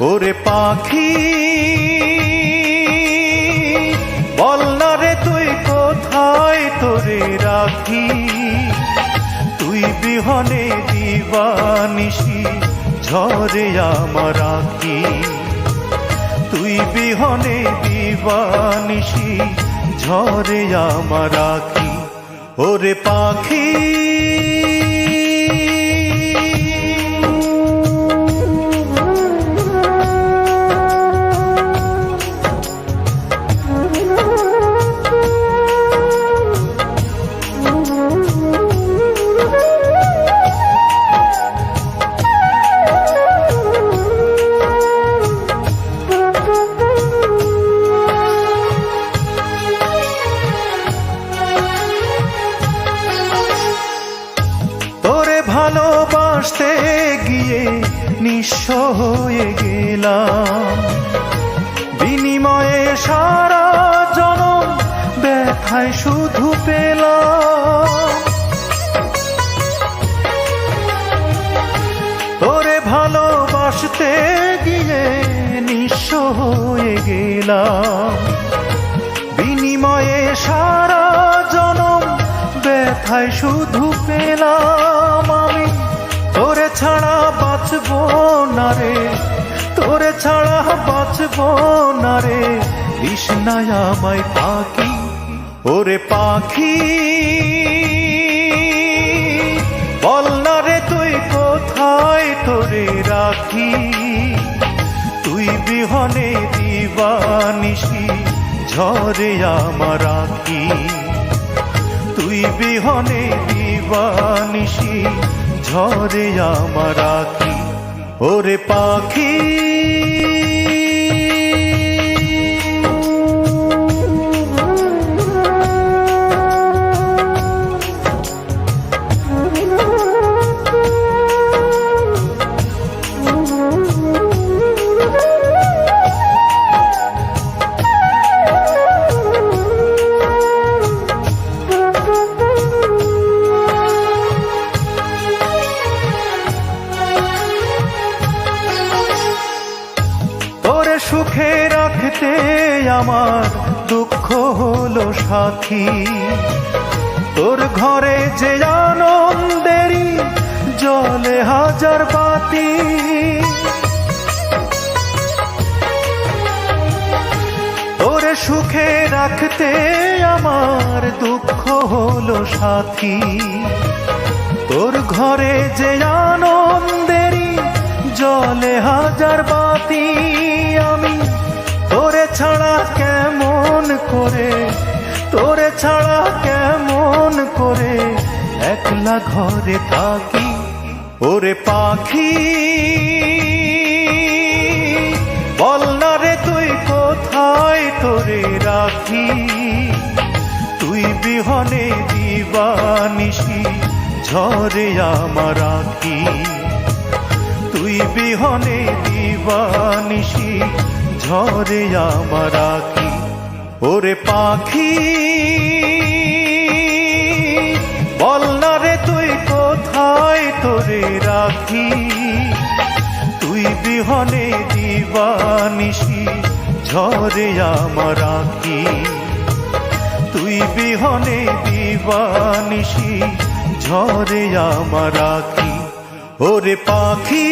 ওরে পাখি, বল না রে তুই কোথায় তোরে রাখি? তুই বিহনে দিবানিসি ঝরে আমার রাখি তুই বিহনে দিবানিসি ঝরে আমার রাখি ওরে পাখি নিঃস্ব হয়ে গেলাম। বিনিময়ে সারা জনম ব্যথায় শুধু পেলাম। তোরে ভালোবাসতে গিয়ে নিঃস্ব হয়ে গেলাম। বিনিময়ে সারা জনম ব্যথায় শুধু পেলাম। তোরে ছাড়া বাঁচব না রে। তোরে ছাড়া বাঁচব না রে। বিষ্ণায় আমায় পাখি, ওরে পাখি। বল না রে তুই কোথায় তোরে রাখি? তুই বিহনে দিবানিসি, ঝরে আমার রাখি তুই বিহনে দিবানিশি ঝরে আমার আখি। ওরে পাখি। সুখে রাখতে আমার দুঃখ হলো সাথী। তোর ঘরে যে আনন্দেরই জলে হাজার বাতি। তোরে সুখে রাখতে আমার দুঃখ হলো সাথী। তোর ঘরে যে আনন্দেরই জলে হাজার বাতি। ছাড়া কেমন করে? তোরে ছাড়া কেমন করে? একলা ঘরে থাকি। ওরে পাখি, বল না রে তুই কোথায় তোরে রাখি? তুই বিহনে দিবানিশি, ঝরে আমার রাখি তুই বিহনে দিবানিশি ঝরে আমার আখি ওরে পাখি, বল রে তুই কোথায় তোরে রাখি? তুই বিহনে দিবানিশি, ঝরে আমার আখি তুই বিহনে দিবানিশি, ঝরে আমার আখি ওরে পাখি